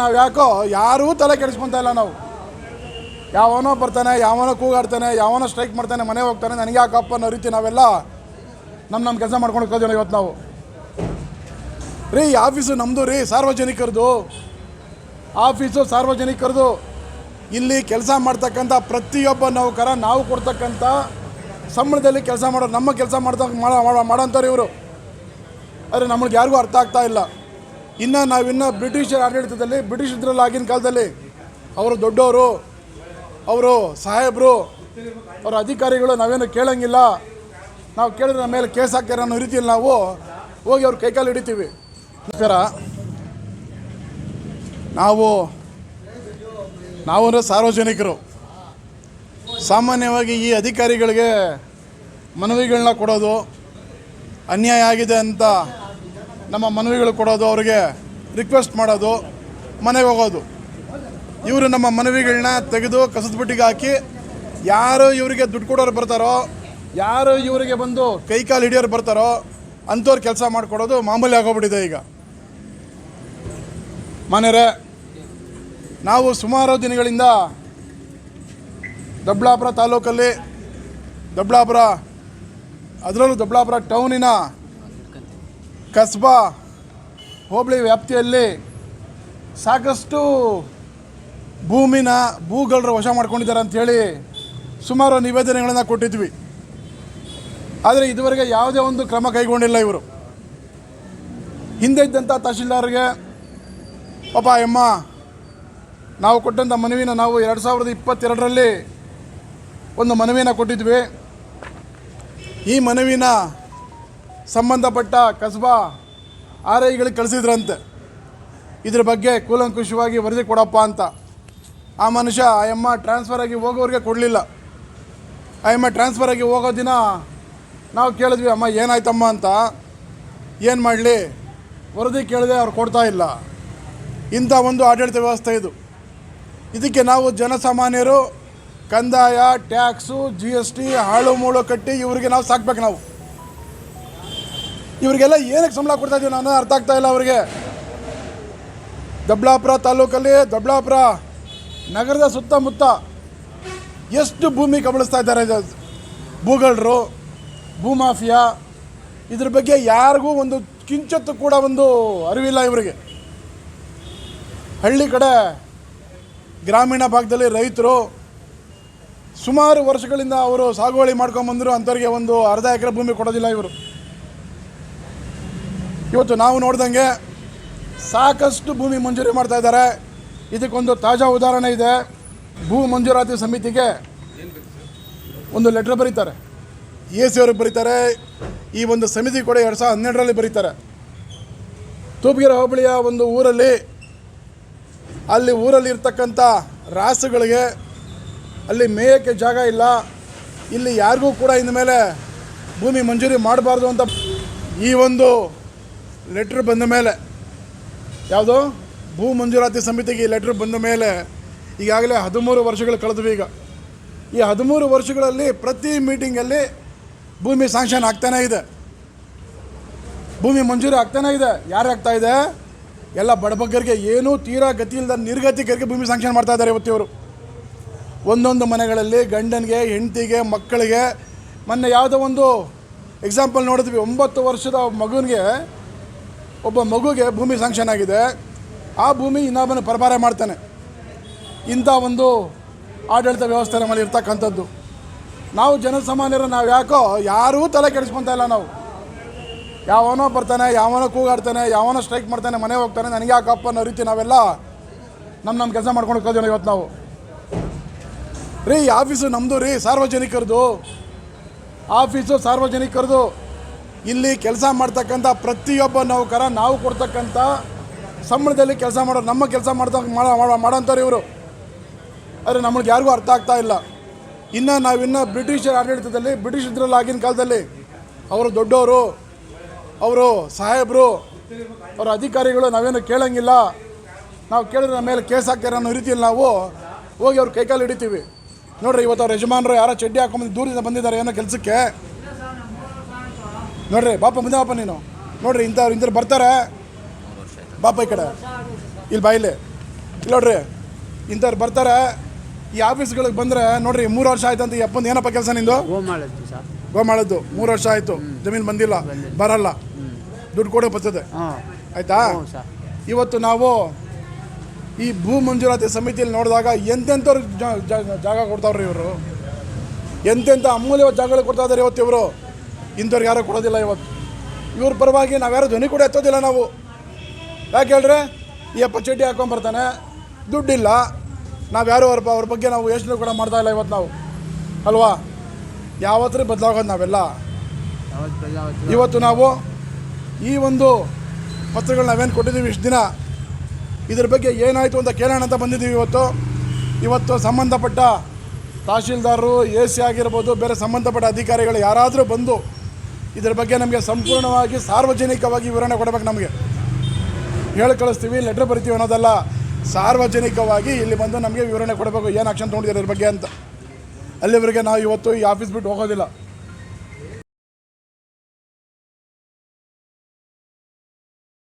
ನಾವು ಯಾಕೋ ಯಾರೂ ತಲೆ ಕೆಡಿಸ್ಕೊಂತ ಇಲ್ಲ ನಾವು. ಯಾವನೋ ಬರ್ತಾನೆ, ಯಾವನೋ ಕೂಗಾಡ್ತಾನೆ, ಯಾವನೋ ಸ್ಟ್ರೈಕ್ ಮಾಡ್ತಾನೆ ಮನೆ ಹೋಗ್ತಾನೆ, ನನಗೆ ಯಾಕಪ್ಪ ಅನ್ನೋ ರೀತಿ ನಾವೆಲ್ಲ ನಮ್ಮ ನಮ್ಮ ಕೆಲಸ ಮಾಡ್ಕೊಂಡು ಕಲ್ತೀವಿ ಇವತ್ತು ನಾವು. ರೀ ಆಫೀಸು ನಮ್ಮದು ರೀ, ಸಾರ್ವಜನಿಕರದು. ಆಫೀಸು ಸಾರ್ವಜನಿಕರದು. ಇಲ್ಲಿ ಕೆಲಸ ಮಾಡ್ತಕ್ಕಂಥ ಪ್ರತಿಯೊಬ್ಬ ನೌಕರ ನಾವು ಕೊಡ್ತಕ್ಕಂಥ ಸಂಬಳದಲ್ಲಿ ಕೆಲಸ ಮಾಡೋ ನಮ್ಮ ಕೆಲಸ ಮಾಡ್ತಾ ಮಾಡೋ ಮಾಡೋಂಥವ್ರು ಇವರು. ಆದರೆ ನಮಗೆ ಯಾರಿಗೂ ಅರ್ಥ ಆಗ್ತಾ ಇಲ್ಲ. ಇನ್ನು ನಾವಿನ್ನು ಬ್ರಿಟಿಷರ ಆಡಳಿತದಲ್ಲಿ ಬ್ರಿಟಿಷ್ ಇದ್ರಲ್ಲಿ ಆಗಿನ ಕಾಲದಲ್ಲಿ ಅವರು ದೊಡ್ಡವರು, ಅವರು ಸಾಹೇಬರು, ಅವರ ಅಧಿಕಾರಿಗಳು ನಾವೇನು ಕೇಳೋಂಗಿಲ್ಲ. ನಾವು ಕೇಳಿದ್ರೆ ನಮ್ಮ ಮೇಲೆ ಕೇಸ್ ಹಾಕ್ತಾರೆ ಅನ್ನೋ ರೀತಿಯಲ್ಲಿ ನಾವು ಹೋಗಿ ಅವ್ರ ಕೈಕಾಲು ಹಿಡಿತೀವಿ. ನಮಸ್ಕಾರ. ನಾವು ನಾವು ಅಂದರೆ ಸಾರ್ವಜನಿಕರು. ಸಾಮಾನ್ಯವಾಗಿ ಈ ಅಧಿಕಾರಿಗಳಿಗೆ ಮನವಿಗಳನ್ನ ಕೊಡೋದು ಅನ್ಯಾಯ ಆಗಿದೆ ಅಂತ ನಮ್ಮ ಮನವಿಗಳು ಕೊಡೋದು, ಅವರಿಗೆ ರಿಕ್ವೆಸ್ಟ್ ಮಾಡೋದು, ಮನೆಗೆ ಹೋಗೋದು. ಇವರು ನಮ್ಮ ಮನವಿಗಳನ್ನ ತೆಗೆದು ಕಸದ ಬುಟ್ಟಿಗೆ ಹಾಕಿ, ಯಾರು ಇವರಿಗೆ ದುಡ್ಡು ಕೊಡೋರು ಬರ್ತಾರೋ, ಯಾರು ಇವರಿಗೆ ಬಂದು ಕೈ ಕಾಲು ಹಿಡಿಯೋರು ಬರ್ತಾರೋ, ಅಂಥವ್ರು ಕೆಲಸ ಮಾಡಿಕೊಡೋದು ಮಾಮೂಲಿ ಆಗೋಗ್ಬಿಟ್ಟಿದೆ ಈಗ. ಮನೆಯರೇ, ನಾವು ಸುಮಾರು ದಿನಗಳಿಂದ ದೊಡ್ಡಬಳ್ಳಾಪುರ ತಾಲೂಕಲ್ಲಿ ದೊಡ್ಡಬಳ್ಳಾಪುರ ಅದರಲ್ಲೂ ದೊಡ್ಡಬಳ್ಳಾಪುರ ಟೌನಿನ ಕಸ್ಬಾ ಹೋಬಳಿ ವ್ಯಾಪ್ತಿಯಲ್ಲಿ ಸಾಕಷ್ಟು ಭೂಮಿನ ಭೂಗಳರು ವಶ ಮಾಡ್ಕೊಂಡಿದ್ದಾರೆ ಅಂಥೇಳಿ ಸುಮಾರು ನಿವೇದನೆಗಳನ್ನು ಕೊಟ್ಟಿದ್ವಿ. ಆದರೆ ಇದುವರೆಗೆ ಯಾವುದೇ ಒಂದು ಕ್ರಮ ಕೈಗೊಂಡಿಲ್ಲ ಇವರು. ಹಿಂದೆ ಇದ್ದಂಥ ತಹಶೀಲ್ದಾರ್ಗೆ ಪಾಪ ಎಮ್ಮ ನಾವು ಕೊಟ್ಟಂಥ ಮನವಿನ ನಾವು ಎರಡು ಸಾವಿರದ ಇಪ್ಪತ್ತೆರಡರಲ್ಲಿ ಒಂದು ಮನವಿನ ಕೊಟ್ಟಿದ್ವಿ. ಈ ಮನವಿನ ಸಂಬಂಧಪಟ್ಟ ಕಸಬಾ ಆರ್ ಐಗಳಿಗೆ ಕಳಿಸಿದ್ರಂತೆ. ಇದ್ರ ಬಗ್ಗೆ ಕೂಲಂಕುಷವಾಗಿ ವರದಿ ಕೊಡಪ್ಪ ಅಂತ. ಆ ಮನುಷ್ಯ, ಆ ಅಮ್ಮ ಟ್ರಾನ್ಸ್ಫರ್ ಆಗಿ ಹೋಗೋರಿಗೆ ಕೊಡಲಿಲ್ಲ. ಆ ಅಮ್ಮ ಟ್ರಾನ್ಸ್ಫರ್ ಆಗಿ ಹೋಗೋ ದಿನ ನಾವು ಕೇಳಿದ್ವಿ, ಅಮ್ಮ, ಏನಾಯ್ತಮ್ಮ ಅಂತ. ಏನು ಮಾಡಲಿ? ವರದಿ ಕೇಳಿದೆ ಅವ್ರು ಕೊಡ್ತಾ ಇಲ್ಲ. ಇಂಥ ಒಂದು ಆಡಳಿತ ವ್ಯವಸ್ಥೆ ಇದು. ಇದಕ್ಕೆ ನಾವು ಜನಸಾಮಾನ್ಯರು ಕಂದಾಯ, ಟ್ಯಾಕ್ಸು ಜಿ ಎಸ್ ಟಿ ಹಾಳು, ಮೂಳು ಕಟ್ಟಿ ಇವರಿಗೆ ನಾವು ಸಾಕ್ಬೇಕು ನಾವು. ಇವರಿಗೆಲ್ಲ ಏನಕ್ಕೆ ಸಂಬಳ ಕೊಡ್ತಾ ಇದೀವಿ ನಾನು ಅರ್ಥ ಆಗ್ತಾ ಇಲ್ಲ ಅವರಿಗೆ. ದೊಡ್ಡಬಳ್ಳಾಪುರ ತಾಲೂಕಲ್ಲಿ ದೊಡ್ಡಬಳ್ಳಾಪುರ ನಗರದ ಸುತ್ತಮುತ್ತ ಎಷ್ಟು ಭೂಮಿ ಕಬಳಿಸ್ತಾ ಇದ್ದಾರೆ ಇದು? ಭೂಗಳರು ಭೂಮಾಫಿಯಾ ಇದ್ರ ಬಗ್ಗೆ ಯಾರಿಗೂ ಒಂದು ಕಿಂಚತ್ತು ಕೂಡ ಒಂದು ಅರಿವಿಲ್ಲ ಇವರಿಗೆ. ಹಳ್ಳಿ ಕಡೆ ಗ್ರಾಮೀಣ ಭಾಗದಲ್ಲಿ ರೈತರು ಸುಮಾರು ವರ್ಷಗಳಿಂದ ಅವರು ಸಾಗುವಳಿ ಮಾಡ್ಕೊಂಬಂದರು, ಅಂಥವ್ರಿಗೆ ಒಂದು ಅರ್ಧ ಎಕರೆ ಭೂಮಿ ಕೊಡೋದಿಲ್ಲ ಇವರು. ಇವತ್ತು ನಾವು ನೋಡ್ದಂಗೆ ಸಾಕಷ್ಟು ಭೂಮಿ ಮಂಜೂರಿ ಮಾಡ್ತಾ ಇದ್ದಾರೆ. ಇದಕ್ಕೊಂದು ತಾಜಾ ಉದಾಹರಣೆ ಇದೆ. ಭೂ ಮಂಜೂರಾತಿ ಸಮಿತಿಗೆ ಒಂದು ಲೆಟ್ರ್ ಬರೀತಾರೆ. ಎ ಸಿ ಅವ್ರಿಗೆ ಬರೀತಾರೆ. ಈ ಒಂದು ಸಮಿತಿ ಕೂಡ ಎರಡು ಸಾವಿರದ ಹನ್ನೆರಡರಲ್ಲಿ ಬರೀತಾರೆ. ತೂಪಗಿರ ಹೋಬಳಿಯ ಒಂದು ಊರಲ್ಲಿ, ಅಲ್ಲಿ ಊರಲ್ಲಿ ಇರ್ತಕ್ಕಂಥ ರಾಸುಗಳಿಗೆ ಅಲ್ಲಿ ಮೇಯಕ್ಕೆ ಜಾಗ ಇಲ್ಲ. ಇಲ್ಲಿ ಯಾರಿಗೂ ಕೂಡ ಇನ್ನು ಮೇಲೆ ಭೂಮಿ ಮಂಜೂರಿ ಮಾಡಬಾರ್ದು ಅಂತ ಈ ಒಂದು ಲೆಟ್ರ್ ಬಂದ ಮೇಲೆ, ಯಾವುದು? ಭೂ ಮಂಜೂರಾತಿ ಸಮಿತಿಗೆ ಈ ಲೆಟ್ರ್ ಬಂದ ಮೇಲೆ ಈಗಾಗಲೇ ಹದಿಮೂರು ವರ್ಷಗಳು ಕಳೆದ್ವಿ ಈಗ. ಈ ಹದಿಮೂರು ವರ್ಷಗಳಲ್ಲಿ ಪ್ರತಿ ಮೀಟಿಂಗಲ್ಲಿ ಭೂಮಿ ಸ್ಯಾಂಕ್ಷನ್ ಆಗ್ತಾನೇ ಇದೆ. ಭೂಮಿ ಮಂಜೂರಿ ಆಗ್ತಾನೇ ಇದೆ. ಯಾರು ಆಗ್ತಾ ಇದೆ? ಎಲ್ಲ ಬಡಬಗ್ಗರಿಗೆ ಏನೂ ತೀರಾ ಗತಿ ಇಲ್ಲದ ನಿರ್ಗತಿಕರಿಗೆ ಭೂಮಿ ಸ್ಯಾಂಕ್ಷನ್ ಮಾಡ್ತಾ ಇದ್ದಾರೆ ಇವತ್ತಿವರು ಒಂದೊಂದು ಮನೆಗಳಲ್ಲಿ ಗಂಡನಿಗೆ, ಹೆಂಡತಿಗೆ, ಮಕ್ಕಳಿಗೆ, ಮೊನ್ನೆ ಯಾವುದೋ ಒಂದು ಎಕ್ಸಾಂಪಲ್ ನೋಡಿದ್ವಿ. ಒಂಬತ್ತು ವರ್ಷದ ಮಗುನಿಗೆ ಒಬ್ಬ ಮಗುಗೆ ಭೂಮಿ ಸ್ಯಾಂಕ್ಷನ್ ಆಗಿದೆ. ಆ ಭೂಮಿ ಇನ್ನೊಬ್ಬನ ಪರಭಾರೆ ಮಾಡ್ತಾನೆ. ಇಂಥ ಒಂದು ಆಡಳಿತ ವ್ಯವಸ್ಥೆ ನಮ್ಮಲ್ಲಿ ಇರ್ತಕ್ಕಂಥದ್ದು. ನಾವು ಜನಸಾಮಾನ್ಯರು ನಾವು ಯಾಕೋ ಯಾರೂ ತಲೆ ಕೆಡಿಸ್ಕೊತಾ ಇಲ್ಲ ನಾವು. ಯಾವನೋ ಬರ್ತಾನೆ, ಯಾವನೋ ಕೂಗಾಡ್ತಾನೆ, ಯಾವನೋ ಸ್ಟ್ರೈಕ್ ಮಾಡ್ತಾನೆ ಮನೆ ಹೋಗ್ತಾನೆ, ನನಗೆ ಯಾಕಪ್ಪ ಅನ್ನೋ ರೀತಿ ನಾವೆಲ್ಲ ನಮ್ಮ ನಮ್ಮ ಕೆಲಸ ಮಾಡ್ಕೊಂಡು ಹೋಗ್ತಾ ಇವತ್ತು ನಾವು. ರೀ ಆಫೀಸು ನಮ್ಮದು ರೀ, ಸಾರ್ವಜನಿಕರದು. ಆಫೀಸು ಸಾರ್ವಜನಿಕರದು. ಇಲ್ಲಿ ಕೆಲಸ ಮಾಡ್ತಕ್ಕಂಥ ಪ್ರತಿಯೊಬ್ಬ ನೌಕರ, ನಾವು ಕೊಡ್ತಕ್ಕಂಥ ಸಂಬಳದಲ್ಲಿ ಕೆಲಸ ಮಾಡೋ, ನಮ್ಮ ಕೆಲಸ ಮಾಡ್ತಾ ಮಾಡೋ ಮಾಡೋಂಥವ್ರು ಇವರು. ಆದರೆ ನಮಗೆ ಯಾರಿಗೂ ಅರ್ಥ ಆಗ್ತಾ ಇಲ್ಲ. ಇನ್ನು ನಾವಿನ್ನು ಬ್ರಿಟಿಷರ ಆಡಳಿತದಲ್ಲಿ ಬ್ರಿಟಿಷ್ ಇದ್ರಲ್ಲಿ ಆಗಿನ ಕಾಲದಲ್ಲಿ ಅವರು ದೊಡ್ಡವರು, ಅವರು ಸಾಹೇಬರು, ಅವರ ಅಧಿಕಾರಿಗಳು ನಾವೇನು ಕೇಳೋಂಗಿಲ್ಲ. ನಾವು ಕೇಳಿದ್ರೆ ನಮ್ಮ ಮೇಲೆ ಕೇಸ್ ಹಾಕ್ತಾರೆ ಅನ್ನೋ ರೀತಿಯಲ್ಲಿ ನಾವು ಹೋಗಿ ಅವ್ರ ಕೈಕಾಲು ಹಿಡಿತೀವಿ. ನೋಡ್ರಿ ಇವತ್ತು ಅವ್ರ ಯಜಮಾನರು ಯಾರೋ ಚಡ್ಡಿ ಹಾಕೊಂಬಂದು ದೂರದಿಂದ ಬಂದಿದ್ದಾರೆ ಏನೋ ಕೆಲಸಕ್ಕೆ ನೋಡ್ರಿ ಬಾಪ ಮುಂದೆ ಬಾಪ ನೀನು. ನೋಡ್ರಿ ಇಂಥವ್ರು ಇಂಥವ್ರು ಬರ್ತಾರೆ. ಬಾಪ ಈ ಕಡೆ. ಇಲ್ಲಿ ಬಾಯಿಲಿ ಇಲ್ಲಿ. ನೋಡ್ರಿ ಇಂಥವ್ರು ಬರ್ತಾರೆ. ಈ ಆಫೀಸ್ಗಳಿಗೆ ಬಂದರೆ ನೋಡ್ರಿ ಮೂರು ವರ್ಷ ಆಯ್ತು ಅಂತ ಈ ಅಪ್ಪಂದು ಏನಪ್ಪ ಕೆಲಸ ನಿಂದು? ಗೋ ಮಾಡಿದ್ದು ಮೂರು ವರ್ಷ ಆಯಿತು. ಜಮೀನು ಬಂದಿಲ್ಲ. ಬರಲ್ಲ. ದುಡ್ಡು ಕೊಡೋ ಬರ್ತದೆ. ಆಯ್ತಾ? ಇವತ್ತು ನಾವು ಈ ಭೂ ಮಂಜೂರಾತಿ ಸಮಿತಿಯಲ್ಲಿ ನೋಡಿದಾಗ ಎಂತೆಂಥವ್ರಿಗೆ ಜಾಗ ಕೊಡ್ತಾವ್ರಿ ಇವರು? ಎಂತೆಂಥ ಅಮೂಲ್ಯವಾದ ಜಾಗಗಳು ಕೊಡ್ತಾ ಇದ್ದಾರೆ ಇವತ್ತು ಇವರು? ಇಂಥವ್ರಿಗೆ ಯಾರೂ ಕೊಡೋದಿಲ್ಲ ಇವತ್ತು ಇವ್ರ ಪರವಾಗಿ ನಾವ್ಯಾರು ಧ್ವನಿ ಕೂಡ ಎತ್ತೋದಿಲ್ಲ ನಾವು. ಯಾಕೆ ಹೇಳ್ರೆ? ಈ ಅಪ್ಪ ಚೀಟಿ ಹಾಕೊಂಬರ್ತಾನೆ ದುಡ್ಡಿಲ್ಲ. ನಾವ್ಯಾರು ಅವ್ರ ಅವ್ರ ಬಗ್ಗೆ ನಾವು ಯೋಚನೆ ಕೂಡ ಮಾಡ್ತಾ ಇಲ್ಲ ಇವತ್ತು ನಾವು. ಅಲ್ವಾ? ಯಾವತ್ತೂ ಬದಲಾಗೋದು ನಾವೆಲ್ಲ. ಇವತ್ತು ನಾವು ಈ ಒಂದು ಪತ್ರಗಳು ನಾವೇನು ಕೊಟ್ಟಿದ್ದೀವಿ ಇಷ್ಟು ದಿನ? ಇದ್ರ ಬಗ್ಗೆ ಏನಾಯಿತು ಅಂತ ಕೇಳೋಣ ಅಂತ ಬಂದಿದ್ದೀವಿ ಇವತ್ತು. ಇವತ್ತು ಸಂಬಂಧಪಟ್ಟ ತಹಶೀಲ್ದಾರರು ಎ ಸಿ ಆಗಿರ್ಬೋದು, ಬೇರೆ ಸಂಬಂಧಪಟ್ಟ ಅಧಿಕಾರಿಗಳು ಯಾರಾದರೂ ಬಂದು ಇದ್ರ ಬಗ್ಗೆ ನಮಗೆ ಸಂಪೂರ್ಣವಾಗಿ ಸಾರ್ವಜನಿಕವಾಗಿ ವಿವರಣೆ ಕೊಡಬೇಕು ನಮಗೆ. ಹೇಳಿ ಕಳಿಸ್ತೀವಿ ಲೆಟ್ರ್ ಬರಿತೀವಿ ಅನ್ನೋದಲ್ಲ, ಸಾರ್ವಜನಿಕವಾಗಿ ಇಲ್ಲಿ ಬಂದು ನಮಗೆ ವಿವರಣೆ ಕೊಡಬೇಕು. ಏನು ಆಕ್ಷನ್ ತೊಗೊಂಡಿದ್ದಾರೆ ಇದ್ರ ಬಗ್ಗೆ ಅಂತ. ಅಲ್ಲಿವರೆಗೆ ನಾವು ಇವತ್ತು ಈ ಆಫೀಸ್ ಬಿಟ್ಟು ಹೋಗೋದಿಲ್ಲ.